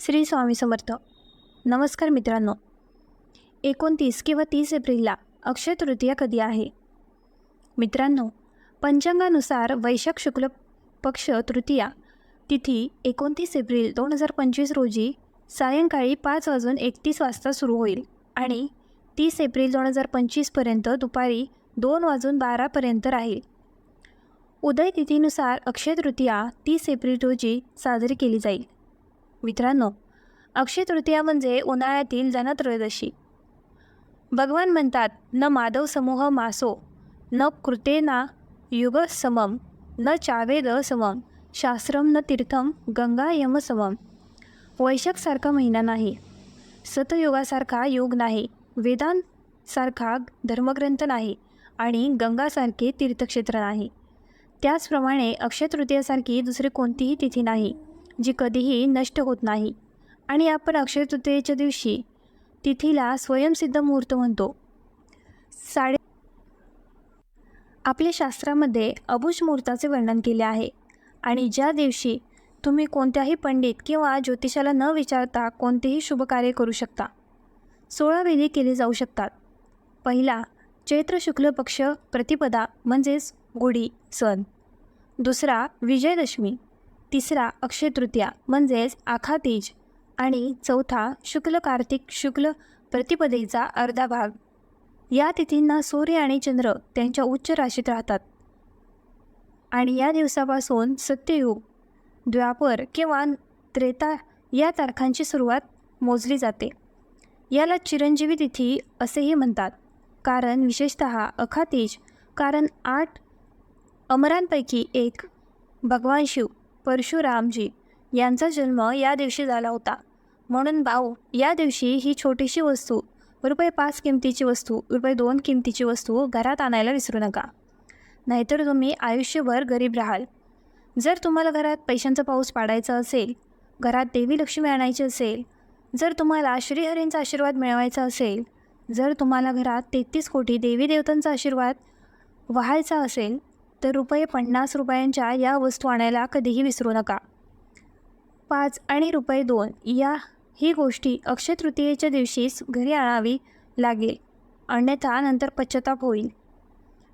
श्री स्वामी समर्थ. नमस्कार मित्रांनो. एकोणतीस किंवा तीस एप्रिलला अक्षय तृतीया कधी आहे? मित्रांनो पंचांगानुसार वैशाख शुक्ल पक्ष तृतीया तिथी एकोणतीस एप्रिल दोन हजार पंचवीस रोजी सायंकाळी पाच वाजून एकतीस वाजता सुरू होईल आणि तीस एप्रिल दोन हजार पंचवीसपर्यंत दुपारी दोन वाजून बारापर्यंत राहील. उदय तिथीनुसार अक्षय तृतीया तीस एप्रिल रोजी साजरी केली जाईल. मित्रांनो अक्षय तृतीया म्हणजे उन्हाळ्यातील धनत्रयोदशी भगवान म्हणतात न माधव समूह मासो न कृतेना युग समम न चावेद समम शास्त्रम न तीर्थम गंगा यम समम. वैशाखसारखा महिना नाही. सतयुगासारखा योग नाही. वेदांसारखा धर्मग्रंथ नाही आणि गंगासारखे तीर्थक्षेत्र नाही. त्याचप्रमाणे अक्षय तृतीयासारखी दुसरी कोणतीही तिथी नाही. जी कधीही नष्ट होत नाही. आणि आपण अक्षय तृतीयेच्या दिवशी तिथीला स्वयंसिद्ध मुहूर्त म्हणतो. साडे आपल्या शास्त्रामध्ये अबुज मुहूर्ताचे वर्णन केले आहे. आणि ज्या दिवशी तुम्ही कोणत्याही पंडित किंवा ज्योतिषाला न विचारता कोणतेही शुभ कार्य करू शकता सोळा विधी केले जाऊ शकतात. पहिला चैत्र शुक्ल पक्ष प्रतिपदा म्हणजेच गुढी सण. दुसरा विजयदशमी. तिसरा अक्षय तृतीया म्हणजेच आखातीज आणि चौथा शुक्ल कार्तिक शुक्ल प्रतिपदेचा अर्धा भाग. या तिथींना सूर्य आणि चंद्र त्यांच्या उच्च राशीत राहतात. आणि या दिवसापासून सत्ययुग द्वापर किंवा त्रेता या तारखांची सुरुवात मोजली जाते. याला चिरंजीवी तिथी असेही म्हणतात. कारण विशेषत अखातीज कारण आठ अमरांपैकी एक भगवान शिव परशुरामजी यांचा जन्म या दिवशी झाला होता. म्हणून भाऊ या दिवशी ही छोटीशी वस्तू रुपये पाच किमतीची वस्तू रुपये दोन किमतीची वस्तू घरात आणायला विसरू नका. नाहीतर तुम्ही आयुष्यभर गरीब राहाल. जर तुम्हाला घरात पैशांचा पाऊस पाडायचा असेल घरात देवी लक्ष्मी आणायची असेल जर तुम्हाला श्रीहरींचा आशीर्वाद मिळवायचा असेल जर तुम्हाला घरात तेहतीस कोटी देवी देवतांचा आशीर्वाद व्हायचा असेल तर रुपये पन्नास रुपयांच्या या वस्तू आणायला कधीही विसरू नका. पाच आणि रुपये दोन या ही गोष्टी अक्षय तृतीयेच्या दिवशीच घरी आणावी लागेल. अन्यथा नंतर पश्चाताप होईल.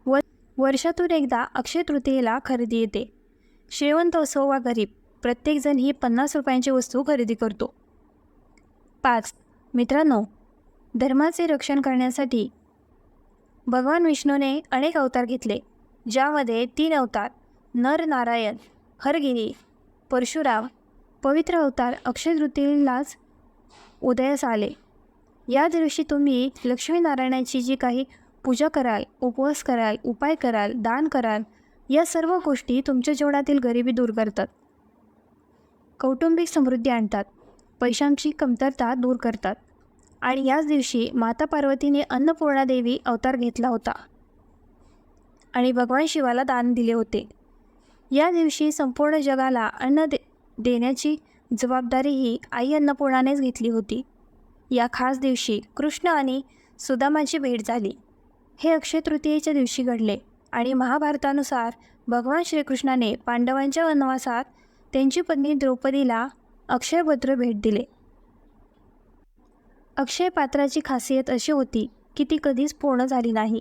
व वर्षातून एकदा अक्षय तृतीयेला खरेदी येते. श्रीमंत असो वा गरीब प्रत्येकजण ही पन्नास रुपयांची वस्तू खरेदी करतो. पाच मित्रांनो धर्माचे रक्षण करण्यासाठी भगवान विष्णूने अनेक अवतार घेतले. ज्यामध्ये तीन अवतार नर नारायण हरगिरी परशुराम पवित्र अवतार अक्षयतृतीलाच उदयास आले. या दिवशी तुम्ही लक्ष्मीनारायणाची जी काही पूजा कराल उपवास कराल उपाय कराल दान कराल या सर्व गोष्टी तुमच्या जीवनातील गरिबी दूर करतात. कौटुंबिक समृद्धी आणतात. पैशांची कमतरता दूर करतात. आणि याच दिवशी माता पार्वतीने अन्नपूर्णा देवी अवतार घेतला होता. आणि भगवान शिवाला दान दिले होते. या दिवशी संपूर्ण जगाला अन्न दे देण्याची जबाबदारी ही आई अन्नपूर्णानेच घेतली होती. या खास दिवशी कृष्ण आणि सुदामाची भेट झाली. हे अक्षय तृतीयेच्या दिवशी घडले आणि महाभारतानुसार भगवान श्रीकृष्णाने पांडवांच्या वनवासात त्यांची पत्नी द्रौपदीला अक्षयभद्र भेट दिले. अक्षय पात्राची खासियत अशी होती की ती कधीच पूर्ण झाली नाही.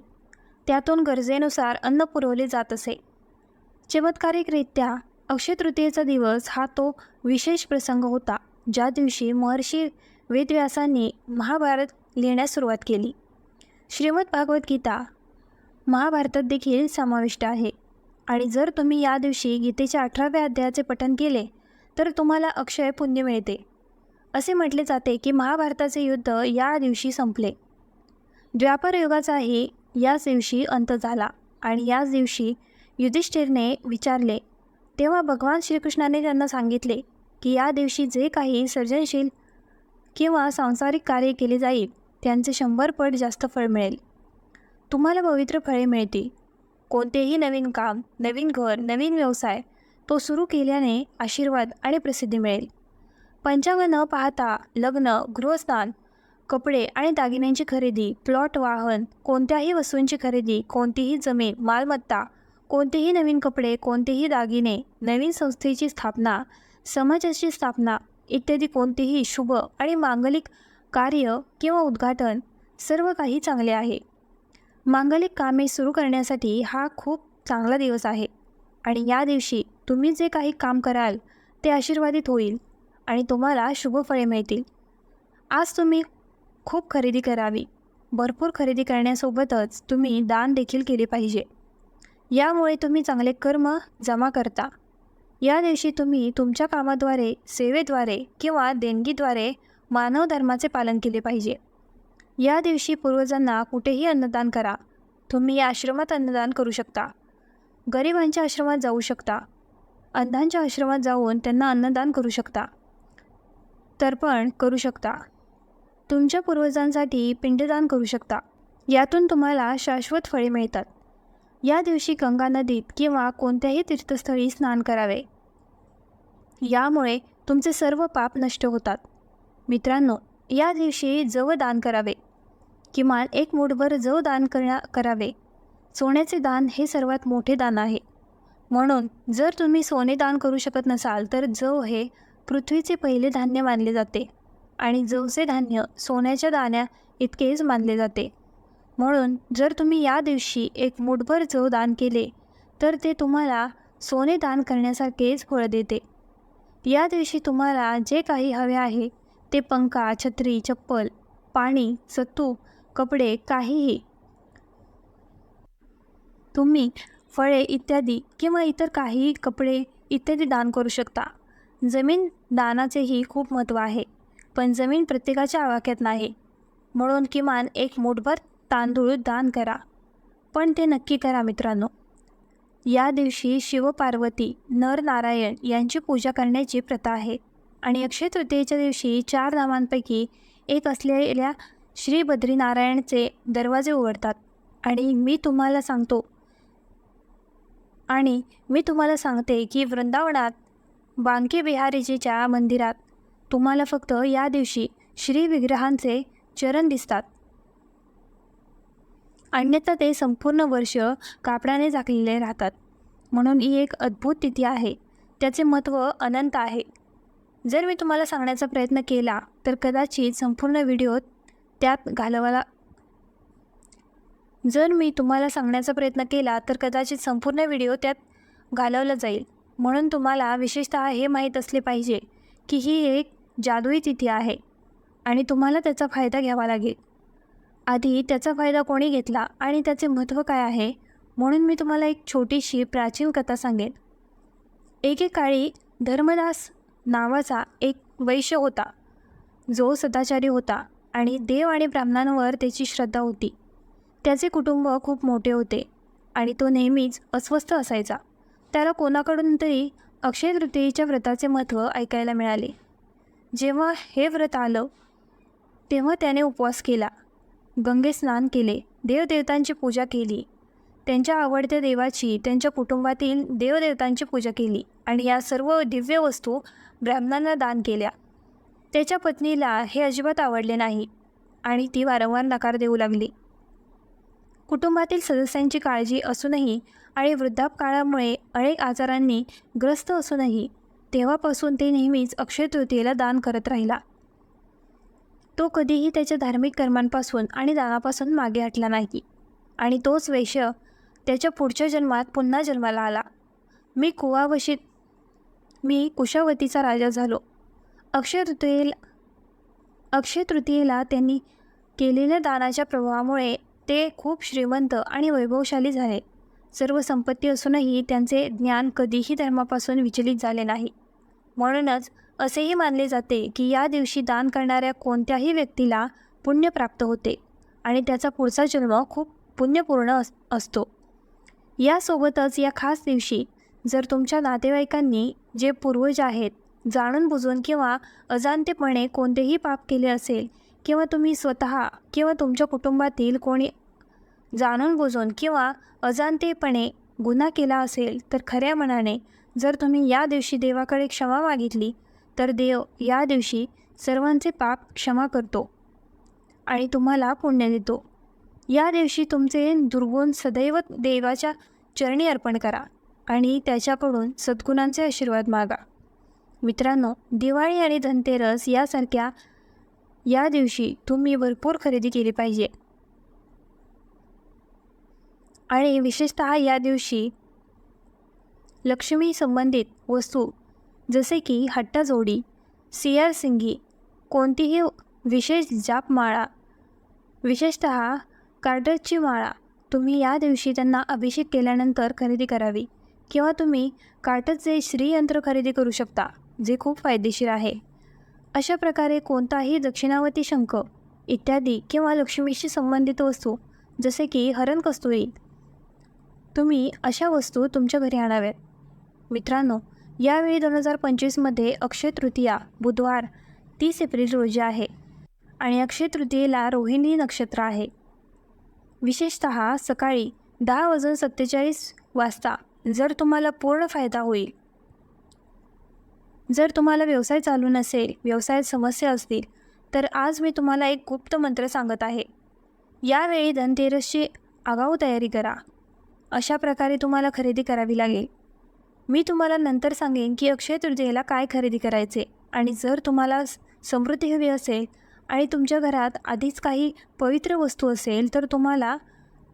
त्यातून गरजेनुसार अन्न पुरवले जात असे. चमत्कारिकरित्या अक्षय तृतीयेचा दिवस हा तो विशेष प्रसंग होता ज्या दिवशी महर्षी वेदव्यासांनी महाभारत लिहिण्यास सुरुवात केली. श्रीमद भागवद्गीता महाभारतात देखील समाविष्ट आहे. आणि जर तुम्ही या दिवशी गीतेच्या अठराव्या अध्यायाचे पठन केले तर तुम्हाला अक्षय पुण्य मिळते. असे म्हटले जाते की महाभारताचे युद्ध या दिवशी संपले. द्व्यापार युगाचाही याच दिवशी अंत झाला आणि याच दिवशी युधिष्ठिरने विचारले तेव्हा भगवान श्रीकृष्णाने त्यांना सांगितले की या दिवशी जे काही सर्जनशील किंवा सांसारिक कार्य केले जाईल त्यांचे शंभर पट जास्त फळ मिळेल. तुम्हाला पवित्र फळे मिळतील. कोणतेही नवीन काम नवीन घर नवीन व्यवसाय तो सुरू केल्याने आशीर्वाद आणि प्रसिद्धी मिळेल. पंचांग न पाहता लग्न गृहस्थान कपडे आणि दागिन्यांची खरेदी प्लॉट वाहन कोणत्याही वस्तूंची खरेदी कोणतीही जमीन मालमत्ता कोणतेही नवीन कपडे कोणतेही दागिने नवीन संस्थेची स्थापना समाजाची स्थापना इत्यादी कोणतेही शुभ आणि मांगलिक कार्य किंवा उद्घाटन सर्व काही चांगले आहे. मांगलिक कामे सुरू करण्यासाठी हा खूप चांगला दिवस आहे आणि या दिवशी तुम्ही जे काही काम कराल ते आशीर्वादित होईल आणि तुम्हाला शुभ फळे मिळतील. आज तुम्ही खूप खरेदी करावी. भरपूर खरेदी करण्यासोबतच तुम्ही दान देखील केले पाहिजे. यामुळे तुम्ही चांगले कर्म जमा करता. या दिवशी तुम्ही तुमच्या कामाद्वारे सेवेद्वारे किंवा देणगीद्वारे मानव धर्माचे पालन केले पाहिजे. या दिवशी पूर्वजांना कुठेही अन्नदान करा. तुम्ही या आश्रमात अन्नदान करू शकता. गरिबांच्या आश्रमात जाऊ शकता. अंधांच्या आश्रमात जाऊन त्यांना अन्नदान करू शकता. तर्पण करू शकता. तुमच्या पूर्वजांसाठी पिंडदान करू शकता. यातून तुम्हाला शाश्वत फळे मिळतात. या दिवशी गंगा नदीत किंवा कोणत्याही तीर्थस्थळी स्नान करावे. यामुळे तुमचे सर्व पाप नष्ट होतात. मित्रांनो या दिवशी जव दान करावे. किमान एक मूठभर जव दान करण्या करावे. सोन्याचे दान हे सर्वात मोठे दान आहे. म्हणून जर तुम्ही सोने दान करू शकत नसाल तर जव हे पृथ्वीचे पहिले धान्य मानले जाते. आणि जवचे धान्य सोन्याच्या दाण्या इतकेच मानले जाते. म्हणून जर तुम्ही या दिवशी एक मुठभर जव दान केले तर ते तुम्हाला सोने दान करण्यासारखेच फळ देते. या दिवशी तुम्हाला जे काही हवे आहे ते पंखा छत्री चप्पल पाणी सत्तू कपडे काहीही. तुम्ही फळे इत्यादी किंवा इतर काही कपडे इत्यादी दान करू शकता. जमीन दानाचेही खूप महत्त्व आहे. पण जमीन प्रत्येकाच्या आवाक्यात नाही. म्हणून किमान एक मोठभर तांदूळ दान करा. पण ते नक्की करा मित्रांनो. या दिवशी शिवपार्वती नर नारायण यांची पूजा करण्याची प्रथा आहे. आणि अक्षय तृतीयेच्या दिवशी चार नामांपैकी एक असलेल्या श्री बद्रीनारायणचे दरवाजे उघडतात. आणि मी तुम्हाला सांगतो. आणि मी तुम्हाला सांगते की वृंदावनात बांके बिहारीजीच्या मंदिरात तुम्हाला फक्त या दिवशी श्री विग्रहांचे चरण दिसतात. अन्यथा ते संपूर्ण वर्ष कापडाने झाकलेले राहतात. म्हणून ही एक अद्भुत तिथी आहे. त्याचे महत्त्व अनंत आहे. जर मी तुम्हाला सांगण्याचा प्रयत्न केला तर कदाचित संपूर्ण व्हिडिओ त्यात घालवाला जर मी तुम्हाला सांगण्याचा प्रयत्न केला तर कदाचित संपूर्ण व्हिडिओ त्यात घालवला जाईल. म्हणून तुम्हाला विशेषतः हे माहीत असले पाहिजे की ही एक जादुई तिथी आहे आणि तुम्हाला त्याचा फायदा घ्यावा लागेल. आधी त्याचा फायदा कोणी घेतला आणि त्याचे महत्त्व काय आहे म्हणून मी तुम्हाला एक छोटीशी प्राचीन कथा सांगेन. एकेकाळी धर्मदास नावाचा एक वैश्य होता. जो सदाचारी होता आणि देव आणि ब्राह्मणांवर त्याची श्रद्धा होती. त्याचे कुटुंब खूप मोठे होते आणि तो नेहमीच अस्वस्थ असायचा. त्याला कोणाकडून तरी अक्षय तृतीयेच्या व्रताचे महत्त्व ऐकायला मिळाले. जेव्हा हे व्रत आलं तेव्हा त्याने उपवास केला. गंगे स्नान केले देवदेवतांची पूजा केली. त्यांच्या आवडत्या देवाची त्यांच्या कुटुंबातील देवदेवतांची पूजा केली आणि या सर्व दिव्य वस्तू ब्राह्मणांना दान केल्या. त्याच्या पत्नीला हे अजिबात आवडले नाही आणि ती वारंवार नकार देऊ लागली. कुटुंबातील सदस्यांची काळजी असूनही आणि वृद्धापकाळामुळे अनेक आजारांनी ग्रस्त असूनही तेव्हापासून ते नेहमीच अक्षय तृतीयेला दान करत राहिला. तो कधीही त्याच्या धार्मिक कर्मांपासून आणि दानापासून मागे हटला नाही. आणि तोच वैश्य त्याच्या पुढच्या जन्मात पुन्हा जन्माला आला. मी कुवावशीत मी कुशावतीचा राजा झालो. अक्षय तृतीयेला अक्षय तृतीयेला त्यांनी केलेल्या दानाच्या प्रभावामुळे ते खूप श्रीमंत आणि वैभवशाली झाले. सर्व संपत्ती असूनही त्यांचे ज्ञान कधीही धर्मापासून विचलित झाले नाही. म्हणूनच असेही मानले जाते की या दिवशी दान करणाऱ्या कोणत्याही व्यक्तीला पुण्य प्राप्त होते आणि त्याचा पुढचा जन्म खूप पुण्यपूर्ण अस असतो. यासोबतच या खास दिवशी जर तुमच्या नातेवाईकांनी जे पूर्वज आहेत जाणून बुजून किंवा अजाणतेपणे कोणतेही पाप केले असेल किंवा तुम्ही स्वतः किंवा तुमच्या कुटुंबातील कोणी जाणून बुजून किंवा अजाणतेपणे गुन्हा केला असेल तर खऱ्या मनाने जर तुम्ही या दिवशी देवाकडे क्षमा मागितली तर देव या दिवशी सर्वांचे पाप क्षमा करतो आणि तुम्हाला पुण्य देतो. या दिवशी तुमचे दुर्गुण सदैव देवाच्या चरणी अर्पण करा आणि त्याच्याकडून सद्गुणांचे आशीर्वाद मागा. मित्रांनो दिवाळी आणि धनतेरस यासारख्या या दिवशी तुम्ही भरपूर खरेदी केली पाहिजे. आणि विशेषतः या दिवशी लक्ष्मी संबंधित वस्तू जसे की हट्टाजोडी सियार सिंगी कोणतीही विशेष जापमाळा विशेषतः कार्डरची माळा तुम्ही या दिवशी त्यांना अभिषेक केल्यानंतर खरेदी करावी किंवा तुम्ही कार्टरचे श्रीयंत्र खरेदी करू शकता जे खूप फायदेशीर आहे. अशा प्रकारे कोणताही दक्षिणावती शंख इत्यादी किंवा लक्ष्मीशी संबंधित वस्तू जसे की हरण कस्तुरी तुम्ही अशा वस्तू तुमच्या घरी आणाव्यात. मित्रांनो यावेळी दोन हजार पंचवीसमध्ये अक्षय तृतीया बुधवार तीस एप्रिल रोजी आहे आणि अक्षय तृतीयेला रोहिणी नक्षत्र आहे. विशेषत सकाळी दहा वाजून सत्तेचाळीस वाजता जर तुम्हाला पूर्ण फायदा होईल जर तुम्हाला व्यवसाय चालू नसेल व्यवसायात समस्या असतील तर आज मी तुम्हाला एक गुप्त मंत्र सांगत आहे. यावेळी धनतेरसची आगाऊ तयारी करा. अशा प्रकारे तुम्हाला खरेदी करावी लागेल. मी तुम्हाला नंतर सांगेन की अक्षय तृतीयेला काय खरेदी करायचे आणि जर तुम्हाला समृद्धी हवी असेल आणि तुमच्या घरात आधीच काही पवित्र वस्तू असेल तर तुम्हाला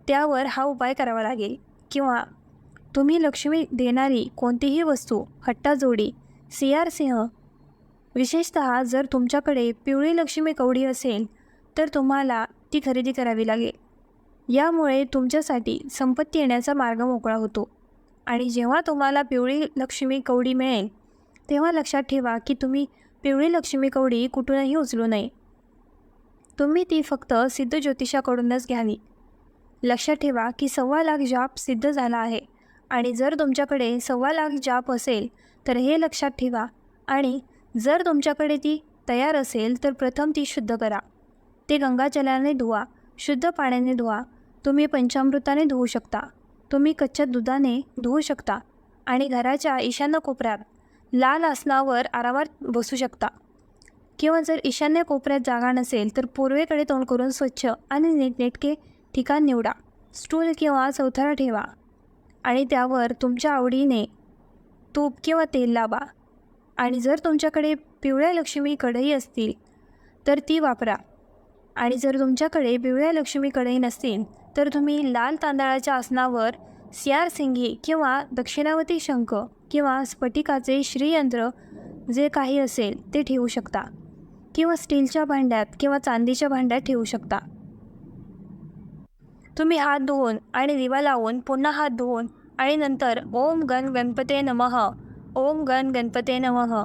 त्यावर हा उपाय करावा लागेल. किंवा तुम्ही लक्ष्मी देणारी कोणतीही वस्तू हट्टाजोडी सियार सिंह विशेषतः जर तुमच्याकडे पिवळी लक्ष्मी कवडी असेल तर तुम्हाला ती खरेदी करावी लागेल. यामुळे तुमच्यासाठी संपत्ती येण्याचा मार्ग मोकळा होतो. आणि जेव्हा तुम्हाला पिवळी लक्ष्मी कवडी मिळेल तेव्हा लक्षात ठेवा की तुम्ही पिवळी लक्ष्मी कवडी कुठूनही उचलू नये. तुम्ही ती फक्त सिद्ध ज्योतिषाकडूनच घ्यावी. लक्षात ठेवा की सव्वा लाख जाप सिद्ध झाला आहे आणि जर तुमच्याकडे सव्वा लाख जाप असेल तर हे लक्षात ठेवा आणि जर तुमच्याकडे ती तयार असेल तर प्रथम ती शुद्ध करा. ते गंगाजलाने धुवा शुद्ध पाण्याने धुवा तुम्ही पंचामृताने धुवू शकता. तुम्ही कच्च्या दुधाने धुवू शकता आणि घराच्या ईशान्य कोपऱ्यात लाल आसनावर आरामात बसू शकता. किंवा जर ईशान्य कोपऱ्यात जागा नसेल तर पूर्वेकडे तोंड करून स्वच्छ आणि नीटनेटके ठिकाण निवडा. स्टूल किंवा चौथरा ठेवा आणि त्यावर तुमच्या आवडीने तूप किंवा तेल लावा. आणि जर तुमच्याकडे पिवळ्या लक्ष्मी कढई असतील तर ती वापरा. आणि जर तुमच्याकडे पिवळ्या लक्ष्मी कढई नसतील तर तुम्ही लाल तांदळाच्या आसनावर सियार सिंगी किंवा दक्षिणावती शंख किंवा स्फटिकाचे श्रीयंत्र जे काही असेल ते ठेवू शकता किंवा स्टीलच्या भांड्यात किंवा चांदीच्या भांड्यात ठेवू शकता. तुम्ही हात धुवून आणि दिवा लावून पुन्हा हात धुवून आणि नंतर ओम गण गणपते नमः ओम गण गणपते नमः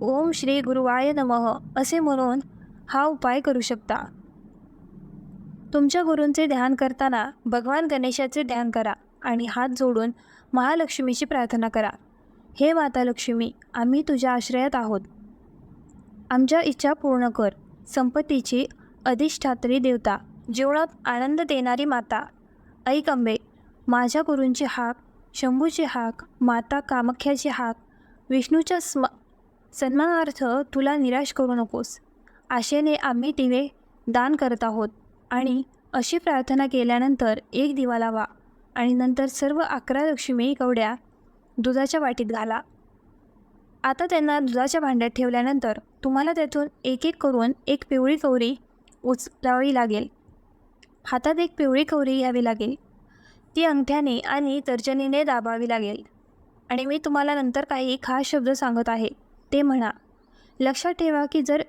ओम श्री गुरुवाय नमः असे म्हणून हा उपाय करू शकता. तुमच्या गुरूंचे ध्यान करताना भगवान गणेशाचे ध्यान करा आणि हात जोडून महालक्ष्मीची प्रार्थना करा. हे माता लक्ष्मी आम्ही तुझ्या आश्रयात आहोत. आमच्या इच्छा पूर्ण कर. संपत्तीची अधिष्ठात्री देवता जीवनात आनंद देणारी माता. ऐक अंबे माझ्या गुरूंची हाक शंभूची हाक माता कामाख्याची हाक विष्णूच्या स्म सन्मानार्थ तुला निराश करू नकोस. आशेने आम्ही दिवे दान करत आहोत. आणि अशी प्रार्थना केल्यानंतर एक दिवा लावा आणि नंतर सर्व अकरा लक्ष्मी कवड्या दुधाच्या वाटीत घाला. आता त्यांना दुधाच्या भांड्यात ठेवल्यानंतर तुम्हाला त्यातून एक एक करून एक पिवळी कवरी उचलावी लागेल. हातात एक पिवळी कवरी घ्यावी लागेल. ती अंगठ्याने आणि तर्जनीने दाबावी लागेल. आणि मी तुम्हाला नंतर काही खास शब्द सांगत आहे. ते म्हणा लक्षात ठेवा की जर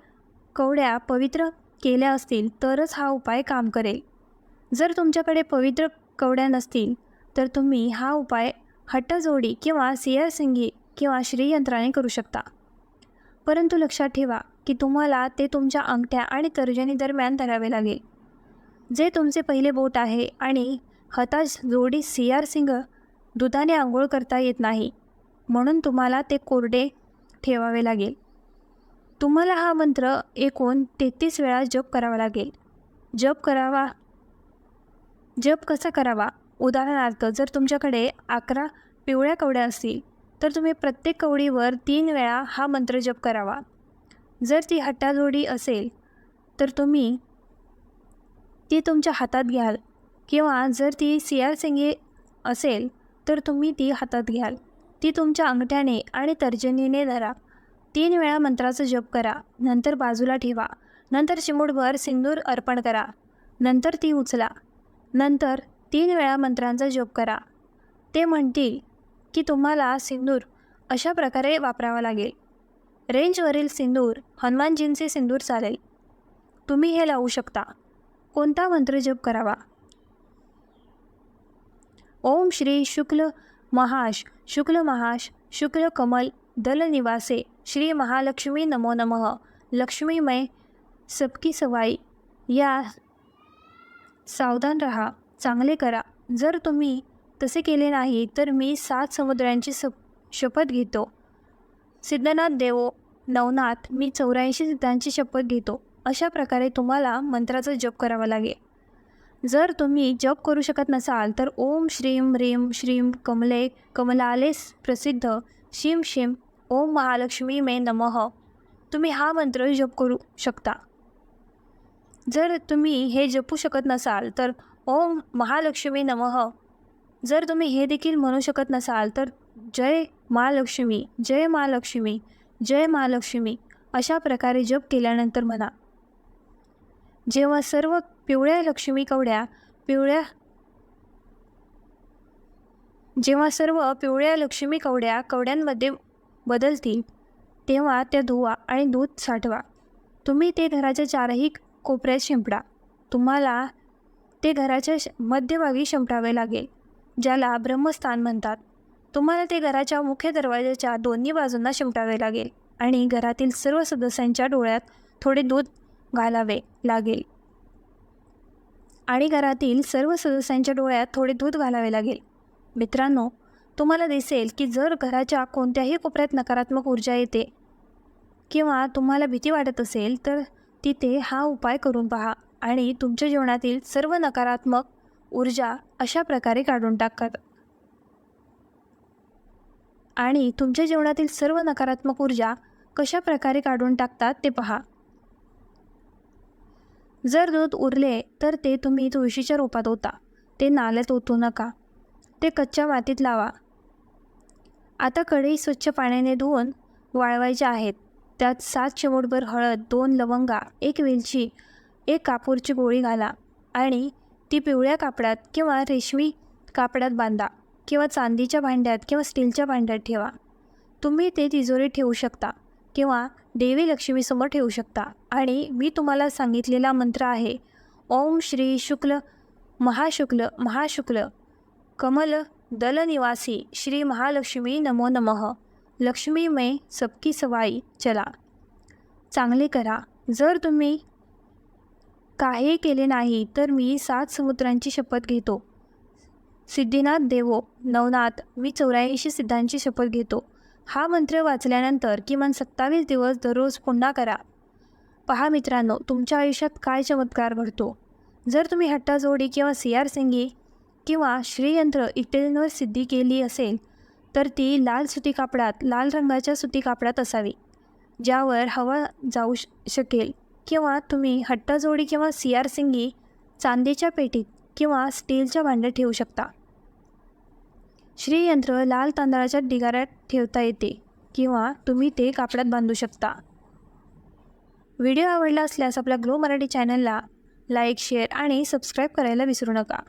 कवड्या पवित्र केल्या असतील तरच हा उपाय काम करेल. जर तुमच्याकडे पवित्र कवड्या नसतील तर तुम्ही हा उपाय हट्टजोडी किंवा सियार सिंगी किंवा श्रीयंत्राने करू शकता. परंतु लक्षात ठेवा की तुम्हाला ते तुमच्या अंगठ्या आणि तर्जनी दरम्यान धरावे लागेल. जे तुमचे पहिले बोट आहे आणि हताश जोडी सियार सिंग दुधाने आंघोळ करता येत नाही म्हणून तुम्हाला ते कोरडे ठेवावे लागेल. तुम्हाला हा मंत्र एकूण तेहतीस वेळा जप करावा लागेल. जप करावा जप कसा करावा? उदाहरणार्थ जर तुमच्याकडे अकरा पिवळ्या कवड्या असतील तर तुम्ही प्रत्येक कवडीवर तीन वेळा हा मंत्र जप करावा. जर ती हट्टाजोडी असेल तर तुम्ही ती तुमच्या हातात घ्याल किंवा जर ती सियार सिंगी असेल तर तुम्ही ती हातात घ्याल. ती तुमच्या अंगठ्याने आणि तर्जनीने धरा. तीन वेळा मंत्राचा जप करा. नंतर बाजूला ठेवा. नंतर चिमूटभर सिंदूर अर्पण करा. नंतर ती उचला. नंतर तीन वेळा मंत्रांचा जप करा. ते म्हणतील की तुम्हाला सिंदूर अशा प्रकारे वापरावा लागेल. रेंजवरील सिंदूर हनुमानजींचे सिंदूर चालेल. तुम्ही हे लावू शकता. कोणता मंत्र जप करावा? ओम श्री शुक्ल महाश शुक्ल महाश शुक्ल कमल दल निवासे श्री महालक्ष्मी नमो नमः. लक्ष्मीमय सबकी सवाई. या सावधान रहा चांगले करा. जर तुम्ही तसे केले नाही तर मी सात समुद्रांची सप शपथ घेतो. सिद्धनाथ देवो नवनाथ मी चौऱ्याऐंशी सिद्धांची शपथ घेतो. अशा प्रकारे तुम्हाला मंत्राचा जप करावा लागेल. जर तुम्ही जप करू शकत नसाल तर ओम श्रीम ह्रीम श्रीम कमले कमलालेस प्रसिद्ध शिम शिम ओम महालक्ष्मी मे नमः. तुम्ही हा मंत्र जप करू शकता. जर तुम्ही हे जपू शकत नसाल तर ओम महालक्ष्मी नमः. जर तुम्ही हे देखील म्हणू शकत नसाल तर जय महालक्ष्मी जय महालक्ष्मी जय महालक्ष्मी अशा प्रकारे जप केल्यानंतर म्हणा. जेव्हा सर्व पिवळ्या लक्ष्मी कवड्या पिवळ्या जेव्हा सर्व पिवळ्या लक्ष्मी कवड्या कवड्यांमध्ये बदलतील तेव्हा त्या धुवा आणि दूध साठवा. तुम्ही ते घराच्या चारही कोपऱ्यात शिंपडा. तुम्हाला ते घराच्या श- मध्यभागी शिंपडावे लागेल ज्याला ब्रह्मस्थान म्हणतात. तुम्हाला ते घराच्या मुख्य दरवाजाच्या दोन्ही बाजूंना शिंपडावे लागेल आणि घरातील सर्व सदस्यांच्या डोळ्यात थोडे दूध घालावे लागेल. आणि घरातील सर्व सदस्यांच्या डोळ्यात थोडे दूध घालावे लागेल. मित्रांनो तुम्हाला दिसेल की जर घराच्या कोणत्याही कोपऱ्यात नकारात्मक ऊर्जा येते किंवा तुम्हाला भीती वाटत असेल तर तिथे हा उपाय करून पहा आणि तुमच्या जीवनातील सर्व नकारात्मक ऊर्जा अशा प्रकारे काढून टाकतात आणि तुमच्या जीवनातील सर्व नकारात्मक ऊर्जा कशा प्रकारे काढून टाकतात ते पहा. जर दूध उरले तर ते तुम्ही तुळशीच्या रोपात ओता. ते नाल्यात ओतू नका. ते कच्च्या मातीत लावा. आता कढई स्वच्छ पाण्याने धुवून वाळवायच्या आहेत. त्यात सात चिमूटभर हळद दोन लवंगा एक वेलची एक कापूरची गोळी घाला आणि ती पिवळ्या कापडात किंवा रेशमी कापडात बांधा किंवा चांदीच्या भांड्यात किंवा स्टीलच्या भांड्यात ठेवा. तुम्ही ते तिजोरीत ठेवू शकता किंवा देवी लक्ष्मीसमोर ठेवू शकता. आणि मी तुम्हाला सांगितलेला मंत्र आहे ओम श्री शुक्ल महाशुक्ल महाशुक्ल कमल दलनिवासी श्री महालक्ष्मी नमो नमः. लक्ष्मी लक्ष्मीमय सबकी सवाई चला. चांगले करा. जर तुम्ही काही केले नाही तर मी सात समुद्रांची शपथ घेतो. सिद्धिनाथ देवो नवनाथ मी चौऱ्याऐंशी सिद्धांची शपथ घेतो. हा मंत्र वाचल्यानंतर किमान सत्तावीस दिवस दररोज पुन्हा करा. पहा मित्रांनो तुमच्या आयुष्यात काय चमत्कार घडतो? जर तुम्ही हट्टाजोडी किंवा सी आर सिंगी किंवा श्रीयंत्र इत्यादींवर सिद्धी केली असेल तर ती लाल सुती कापडात लाल रंगाच्या सुती कापडात असावी ज्यावर हवा जाऊ श शकेल. किंवा तुम्ही हट्टाजोडी किंवा सी आर सिंगी चांदीच्या पेटीत किंवा स्टीलच्या भांड्यात ठेवू शकता. श्रीयंत्र लाल तांदळाच्या ढिगाऱ्यात ठेवता येते किंवा तुम्ही ते कापडात बांधू शकता. व्हिडिओ आवडला असल्यास आपल्या ग्लो मराठी चॅनलला लाईक शेअर आणि सबस्क्राईब करायला विसरू नका.